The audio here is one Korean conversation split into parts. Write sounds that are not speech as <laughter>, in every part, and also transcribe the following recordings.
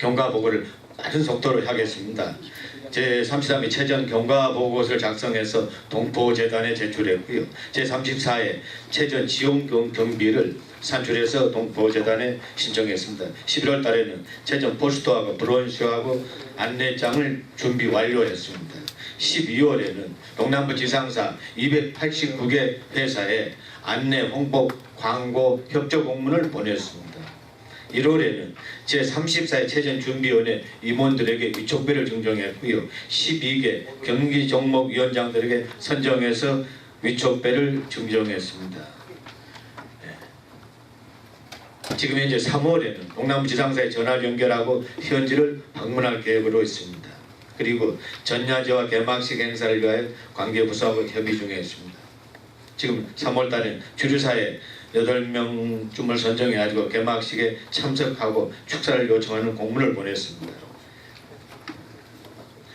경과보고를 낮은 속도로 하겠습니다. 제33회 최전 경과보고서를 작성해서 동포재단에 제출했고요. 제34회 최전 경- 경비를 산출해서 동포재단에 신청했습니다. 11월 달에는 최전 포스터하고 브론슈하고 안내장을 준비 완료했습니다. 12월에는 동남부 지상사 289개 회사에 안내 홍보 광고 협조 공문을 보냈습니다. 1월에는 제34회 최전준비위원회 임원들에게 위촉배를 증정했고요. 12개 경기 종목 위원장들에게 선정해서 위촉배를 증정했습니다. 네. 지금 현재 3월에는 동남부 지상사에 전화 연결하고 현지를 방문할 계획으로 있습니다. 그리고 전야제와 개막식 행사를 위하여 관계부서하고 협의 중에 있습니다. 지금 3월 달에 주류사에 8명쯤을 선정해가지고 개막식에 참석하고 축사를 요청하는 공문을 보냈습니다.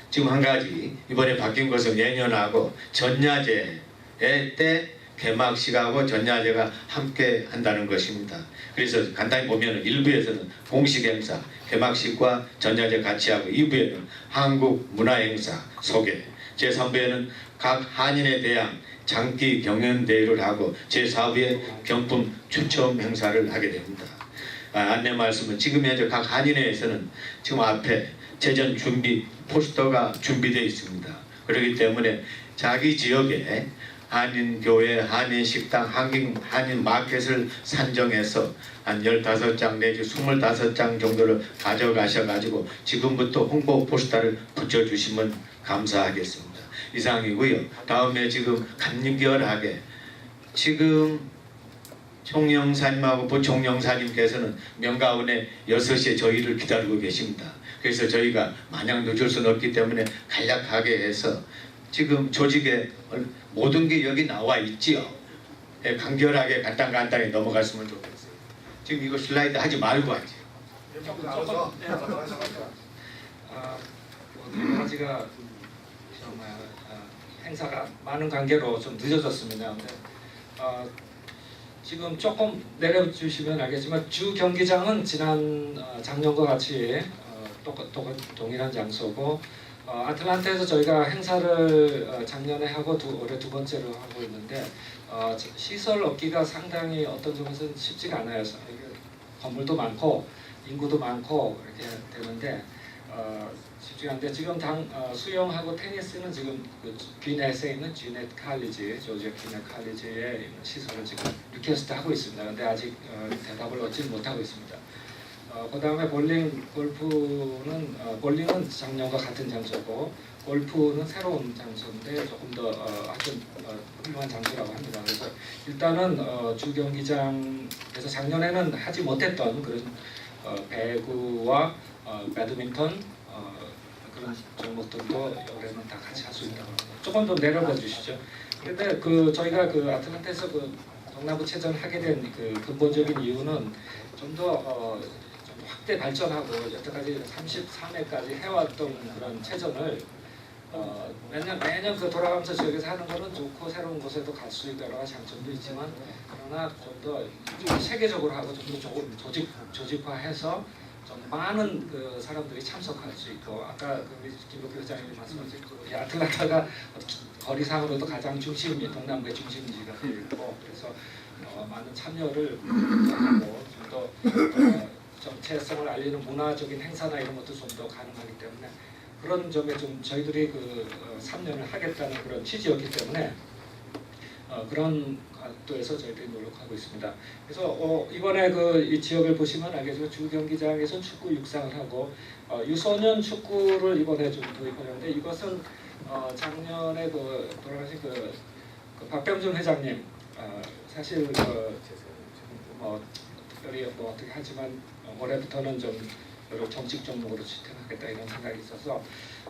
지금 한 가지 이번에 바뀐 것은 내년하고 전야제 때 개막식하고 전야제가 함께 한다는 것입니다. 그래서 간단히 보면 일부에서는 공식 행사, 개막식과 전야제 같이 하고 2부에는 한국 문화 행사 소개, 제3부에는 각 한인에 대한 장기 경연 대회를 하고 제4부에 경품 추첨 행사를 하게 됩니다. 아, 안내 말씀은 지금 현재 각 한인회에서는 지금 앞에 재전 준비 포스터가 준비되어 있습니다. 그렇기 때문에 자기 지역에 한인 교회, 한인 식당, 한인, 한인 마켓을 산정해서 한 15장 내지 25장 정도를 가져가셔가지고 지금부터 홍보 포스터를 붙여주시면 감사하겠습니다. 이상이고요. 다음에 지금 간결하게 지금 총영사님하고 부총영사님께서는 명가원에 6시에 저희를 기다리고 계십니다. 그래서 저희가 마냥 늦을 수는 없기 때문에 간략하게 해서 지금 조직에 모든 게 여기 나와 있지요. 예, 간결하게 간단간단히 넘어갔으면 좋겠어요. 지금 이거 슬라이드 하지 말고 하지. 아, 뭐 가지가 정말 아, 행사가 많은 관계로 좀 늦어졌습니다. 근데 어, 지금 조금 내려주시면 알겠지만 주 경기장은 지난 어, 작년과 같이 어, 똑같 동일한 장소고 어, 아틀란타에서 저희가 행사를 어, 작년에 하고 두, 올해 두 번째로 하고 있는데 어, 지- 시설 얻기가 상당히 어떤 점에서는 쉽지가 않아요. 건물도 많고 인구도 많고 이렇게 되는데 어, 쉽지 않은데 지금 당 어, 수영하고 테니스는 지금 그 귀넷에 있는 귀넷 칼리지 조지아 귀넷 칼리지의 시설을 지금 리퀘스트 하고 있습니다. 근데 아직 어, 대답을 얻지 못하고 있습니다. 어, 그 다음에 볼링 골프는 어, 볼링은 작년과 같은 장소고 골프는 새로운 장소인데 조금 더 어, 하여튼 어, 훌륭한 장소라고 합니다. 그래서 일단은 어, 주 경기장에서 작년에는 하지 못했던 그런 어, 배구와 어, 배드민턴 어, 그런 종목들도 올해는 다 같이 할 수 있다고 합니다. 조금 더 내려봐 주시죠. 근데 그 저희가 그 아틀란타에서 그 동남부 체전 하게 된 그 근본적인 이유는 좀더 어, 좀 확대 발전하고 여태까지 33회까지 해왔던 그런 체전을 어, 매년 매년 그 돌아가면서 지역에서 하는 거는 좋고 새로운 곳에도 갈 수 있고 여러 가지 장점도 있지만 그러나 좀 더 세계적으로 하고 좀더 조직 조직화해서 좀 많은 그 사람들이 참석할 수 있고 아까 그 김덕기 회장님이 말씀하신 그이 아틀란타가 거리상으로도 가장 중심이 동남부의 중심지가 되고 그래서 어, 많은 참여를 하고 좀더 어, 정체성을 알리는 문화적인 행사나 이런 것도 좀 더 가능하기 때문에 그런 점에 좀 저희들이 그 어, 3년을 하겠다는 그런 취지였기 때문에 어, 그런 각도에서 저희들이 노력하고 있습니다. 그래서 어, 이번에 그 이 지역을 보시면 알겠지만 주 경기장에서 축구 육상을 하고 어, 유소년 축구를 이번에 좀 도입하는데 이것은 어, 작년에 그 돌아가신 그, 그 박병준 회장님 어, 사실 그, 뭐 특별히 뭐 어떻게 하지만 어, 올해부터는 좀 여러 정식 종목으로 지탱하겠다 이런 생각이 있어서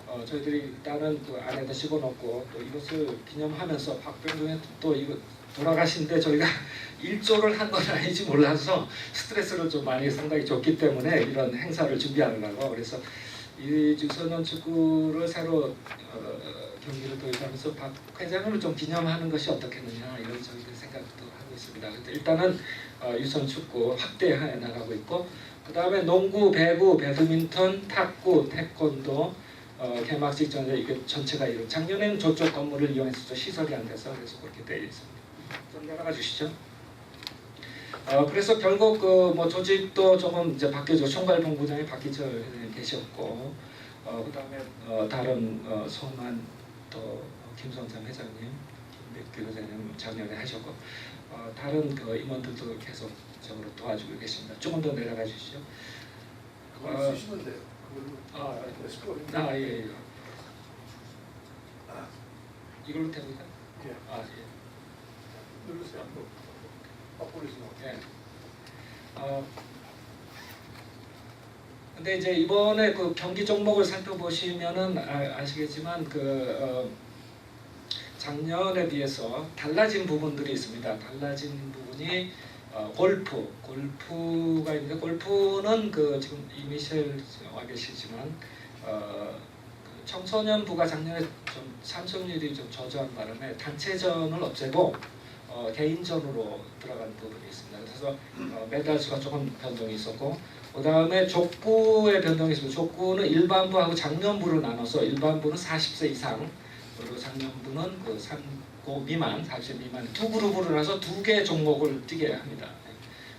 어, 저희들이 일단은 그 안에다 집어넣고 또 이것을 기념하면서 박병준이 또 이거 돌아가신데 저희가 <laughs> 일조를 한 건 아닌지 몰라서 스트레스를 좀 많이 상당히 줬기 때문에 이런 행사를 준비하느라고 그래서 이 유소년 축구를 새로 어, 경기를 도입하면서 박 회장을 좀 기념하는 것이 어떻겠느냐 이런 저희들 생각도 하고 있습니다. 일단은 어, 유소년 축구 확대해 나가고 있고 그 다음에 농구, 배구, 배드민턴, 탁구, 태권도 어, 개막식 전에 이게 전체가 이루. 작년에는 저쪽 건물을 이용해서 시설이 안 돼서 그래서 그렇게 되어 있습니다. 좀 내려가 주시죠. 어, 그래서 결국 그 뭐 조직도 조금 이제 바뀌죠. 총괄 본부장이 박기철 회장님 계셨고, 어, 그 다음에 어, 다른 어, 송만 또 김성삼 회장님, 김백규 회장님 작년에 하셨고, 어, 다른 그 임원들도 계속 적으로 도와주고 계십니다. 조금 더 내려가 주시죠. 그걸 어, 쓰시면 돼요. 그걸로. 아, 네, 스크롤. 아 예, 예. 아, 이걸로 됩니까? 예. 아 예. 누르세요. 아, 올리시면. 예. 어, 근데 이제 이번에 그 경기 종목을 살펴보시면은 아, 아시겠지만 그 어, 작년에 비해서 달라진 부분들이 있습니다. 달라진 부분이 어, 골프, 골프가 있는데 골프는 그 지금 이미셸 와 계시지만 어, 그 청소년부가 작년에 좀 참석률이 좀 저조한 바람에 단체전을 없애고 어, 개인전으로 들어간 부분이 있습니다. 그래서 어, 메달 수가 조금 변동이 있었고 그 다음에 족구의 변동이 있습니다. 족구는 일반부하고 장년부로 나눠서 일반부는 40세 이상 그리고 장년부는 그 3 고 미만 40세 미만 두 그룹으로 나눠서 두 개 종목을 뛰게 합니다.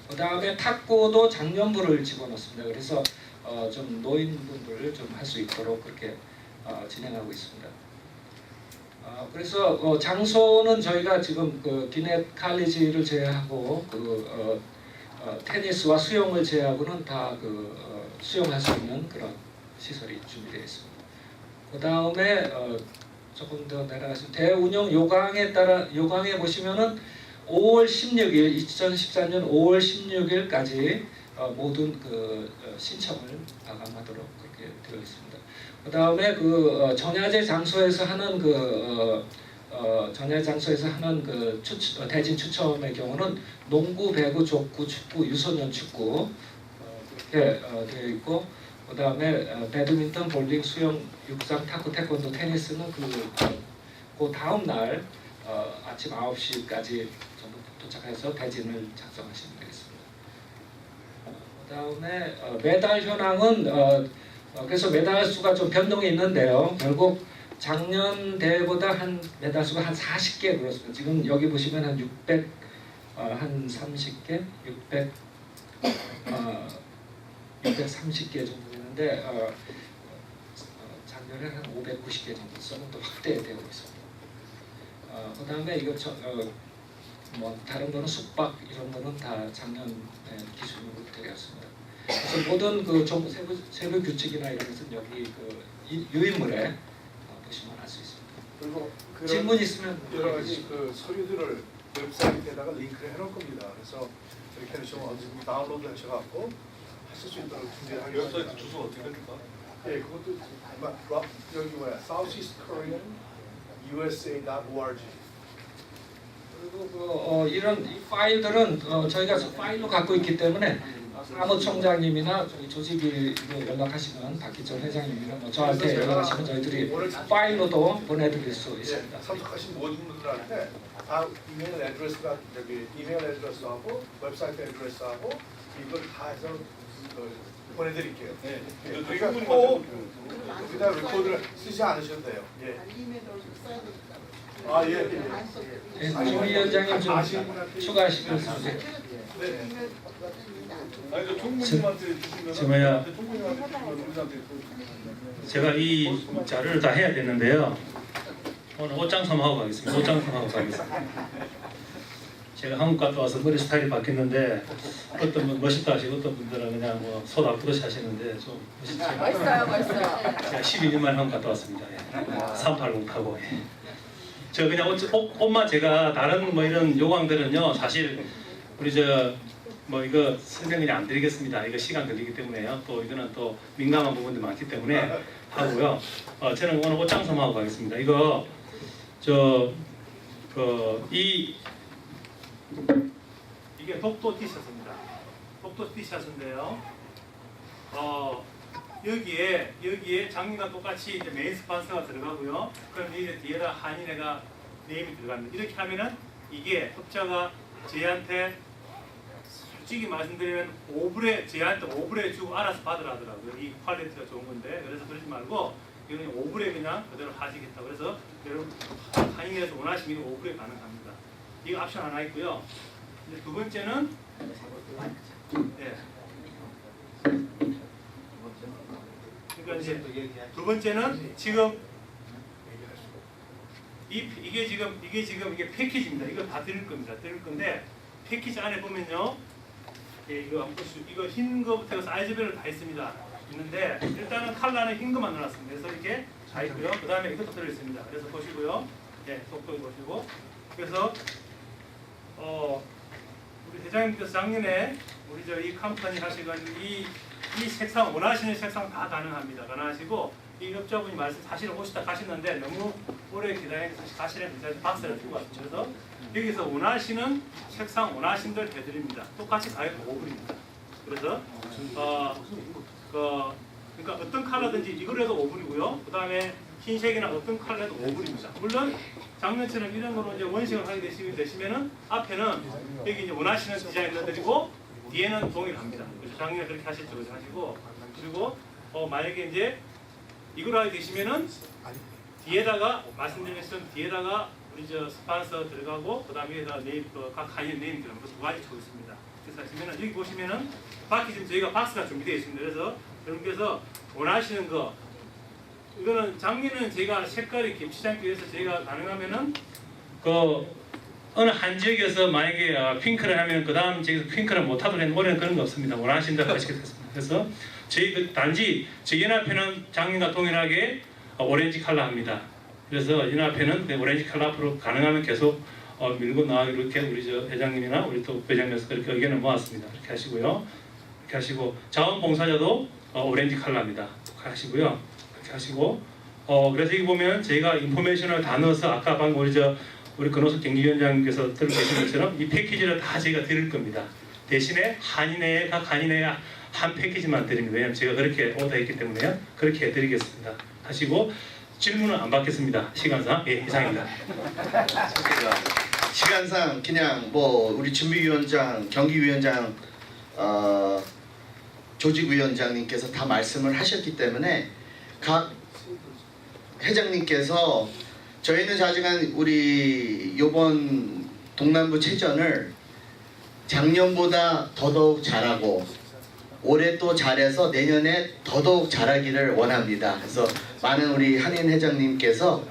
그 다음에 탁구도 장년부를 집어넣습니다. 그래서 어, 좀 노인분들 좀 할 수 있도록 그렇게 어, 진행하고 있습니다. 어, 그래서 어, 장소는 저희가 지금 그 기넷 칼리지를 제외하고 그 어, 어, 테니스와 수영을 제외하고는 다그 어, 수영할 수 있는 그런 시설이 준비되어 있습니다. 그 다음에 어, 조금 더 내려가서 대운영 요강에 따라 요강에 보시면은 5월 16일 2014년 5월 16일까지 어, 모든 그 어, 신청을 마감하도록 그렇게 되어 있습니다. 그 다음에 그 어, 전야제 장소에서 하는 그 어, 어, 전야 장소에서 하는 그 추, 어, 대진 추첨의 경우는 농구, 배구, 족구, 축구, 유소년 축구 어, 그렇게 어, 되어 있고 그 다음에 어, 배드민턴, 볼링, 수영, 육상, 탁구, 태권도, 테니스는 그, 어, 그 다음 날 어, 아침 9시까지 전부 도착해서 대진을 작성하시면 되겠습니다. 그 다음에 어, 메달 현황은 어, 어, 그래서 메달 수가 좀 변동이 있는데요. 결국 작년 대회보다 한 메달 수가 한 40개 늘었습니다. 지금 여기 보시면 한 600, 어, 한 30개, 600, 어, 630개 정도 되는데 어, 어, 작년에 한 590개 정도 써는또 확대되고 있습니다. 어, 그 다음에 이거 저, 어, 뭐 다른 거는 숙박 이런 거는 다 작년 기준으로 되었습니다. 그래서 모든 그 정부 세부, 세부 규칙이나 이런 것은 여기 그 이- 유인물에 어, 보시면 알 수 있습니다. 그리고 질문 있으면 여러 가지 그 서류들을 웹사이트에다가 링크를 해놓을 겁니다. 그래서 이렇게 언제든 다운로드 하셔갖고 하실 수 있도록 준비하겠습니다. 웹사이트 주소 어떻게 됩니까? 예, 그것도 아마 라- 여기 뭐야, Southeast Korean USA.org. 그리고 그, 어, 이런 이 파일들은 어, 저희가 파일로 갖고 있기 때문에 사무총장님이나 저희 조직이 연락하시면 박기철 회장님이나 뭐 저한테 연락하시면 저희들이 파일로도 보내드릴 수 있습니다. 예, 참석하신 모든 분들한테 다 이메일 애드레스가 저기 이메일 애드레스하고 웹사이트 애드레스하고 이걸 다 해서 그 보내드릴게요. 네. 예, 그러니까 충분히 꼭 만들고 여기다 레코드를 쓰지 않으셔도 돼요. 예. 아 예. 예. 예, 조 위원장님 좀 추가하시면 주세요. 네. 아니 저 총무님한테 주시면 저 뭐야. 제가 이 자료를 다 해야 되는데요. 오늘 옷장섬 하고 가겠습니다. 옷장섬 하고 가겠습니다. 제가 한국 갔다 와서 머리 스타일이 바뀌었는데 어떤 분 멋있다 하시고 어떤 분들은 그냥 뭐손 앞으로 하시는데 좀 멋있지 멋있어요, 멋있어요. 제가 12년 만에 한국 갔다 왔습니다. 예. 380 타고. 예. 저 그냥 옷, 옷, 옷만 제가 다른 뭐 이런 요강들은요 사실 우리 저 뭐 이거 설명 그냥 안 드리겠습니다. 이거 시간 걸리기 때문에요. 또 이거는 또 민감한 부분도 많기 때문에 하고요. 어, 저는 오늘 옷장섬 하고 가겠습니다. 이거 저그 이 이게 독도 티셔츠입니다. 독도 티셔츠인데요. 어 여기에 여기에 장미가 똑같이 이제 메인 스판서가 들어가고요. 그럼 이제 뒤에다 한인회가 네임이 들어갑니다. 이렇게 하면은 이게 흡자가 저희한테 솔직히 말씀드리면 오브레 저희한테 오브레 주고 알아서 받으라더라고요. 이 퀄리티가 좋은 건데 그래서 그러지 말고 이거는 오브레 그냥 그대로 하시겠다. 그래서 여러분 한인에서 원하시면 오브레 가능합니다. 이거 옵션 하나 있고요. 이제 두 번째는 이제 두 번째는 지금 이 이게 지금 이게 지금 이게 패키지입니다. 이거 다 드릴 겁니다. 드릴 건데 패키지 안에 보면요. 예, 이거. 이거 흰 거부터 사이즈별로 다 있습니다. 있는데 일단은 컬러는 흰 거만 넣어놨습니다. 그래서 이렇게 다 있고요. 그 다음에 이것도 들어 있습니다. 그래서 보시고요. 예, 속도 보시고 그래서 어 우리 대장님께서 작년에 우리 저 이 컴퍼니 하시고 이, 이 색상 원하시는 색상 다 가능합니다. 가능하시고 이 업자분이 말씀 사실 오시다 가시는데 너무 오래 기다리니까 사실 가시는 제가 박스를 주고 왔습니다. 그래서 여기서 원하시는 색상 원하신 대로 해드립니다. 똑같이 가격 5불입니다. 그래서 어, 그, 그러니까 어떤 컬러든지 이걸 해도 5불이고요. 그 다음에 흰색이나 어떤 컬러도 5불입니다. 물론 작년처럼 이런 거로 이제 원식을 하게 되시- 되시면은 앞에는 여기 이제 원하시는 디자인 넣어드리고 뒤에는 동일합니다. 그래서 작년에 그렇게 하실 줄 하시고 그리고 어, 만약에 이제 이걸 하게 되시면은 뒤에다가 것처럼 뒤에다가 우리 저 스판서 들어가고 그다음에 여기다 네임 그각 한인 네임 들어가고 두 가지 쳐 있습니다. 그래서 하시면은 여기 보시면은 바퀴 지금 저희가 박스가 준비되어 있습니다. 그래서 여러분께서 원하시는 거 이거는 작년은 제가 색깔이 않기 위해서 저희가 가능하면은 그 어느 한 지역에서 만약에 어, 핑크를 하면 그 다음 지역에서 핑크를 못하도록 했는데 올해는 그런 거 없습니다. 원하신 대로 하시겠습니다. 그래서 저희 그 단지 저희 연합회는 작년과 동일하게 어, 오렌지 컬러 합니다. 그래서 연합회는 그 오렌지 컬러 앞으로 가능하면 계속 어, 밀고 나가기로 이렇게 우리 저 회장님이나 우리 또 회장님께서 그렇게 의견을 모았습니다. 그렇게 하시고요. 이렇게 하시고 자원봉사자도 어, 오렌지. 그렇게 하시고요. 하시고 어 그래서 여기 보면 저희가 인포메이션을 다 넣어서 아까 방금 우리 저 우리 근호석 경기위원장께서 들고 계신 것처럼 이 패키지를 다 저희가 드릴 겁니다. 대신에 한인회 각 한인회 한 패키지만 드립니다. 왜냐하면 제가 그렇게 오더했기 때문에요. 그렇게 해드리겠습니다. 하시고 질문은 안 받겠습니다. 시간상 예 이상입니다. <laughs> 시간상 그냥 뭐 우리 준비위원장, 경기위원장, 어, 조직위원장님께서 다 말씀을 하셨기 때문에 각 회장님께서 저희는 자지간 우리 요번 동남부 체전을 작년보다 더더욱 잘하고 올해 또 잘해서 내년에 더더욱 잘하기를 원합니다. 그래서 많은 우리 한인 회장님께서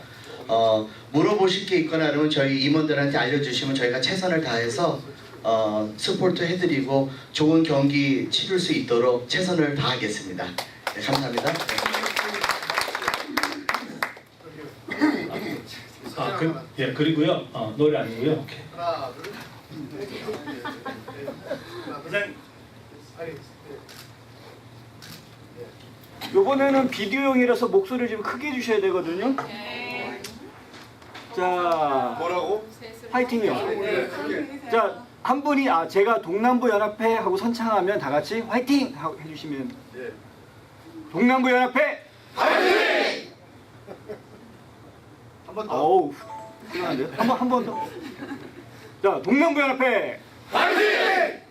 어, 물어보실 게 있거나 그러면 저희 임원들한테 알려주시면 저희가 최선을 다해서 어, 스포트 해드리고 좋은 경기 치를 수 있도록 최선을 다하겠습니다. 네, 감사합니다. 아, 그, 예 그리고요 어, 노래 아니고요. 오케이. 하나, 둘, 아니, 요번에는 비디오용이라서 목소리를 좀 크게 해주셔야 되거든요. 자, 뭐라고? 화이팅이요. 네, 크게. 자, 한 분이 아 제가 동남부 연합회 하고 선창하면 다 같이 화이팅 하고 해주시면 예. 동남부 연합회. 한 번 더. 어우, 훌륭한데요? 한 번 한 번 더. 자, 동남부 연합회. 화이팅!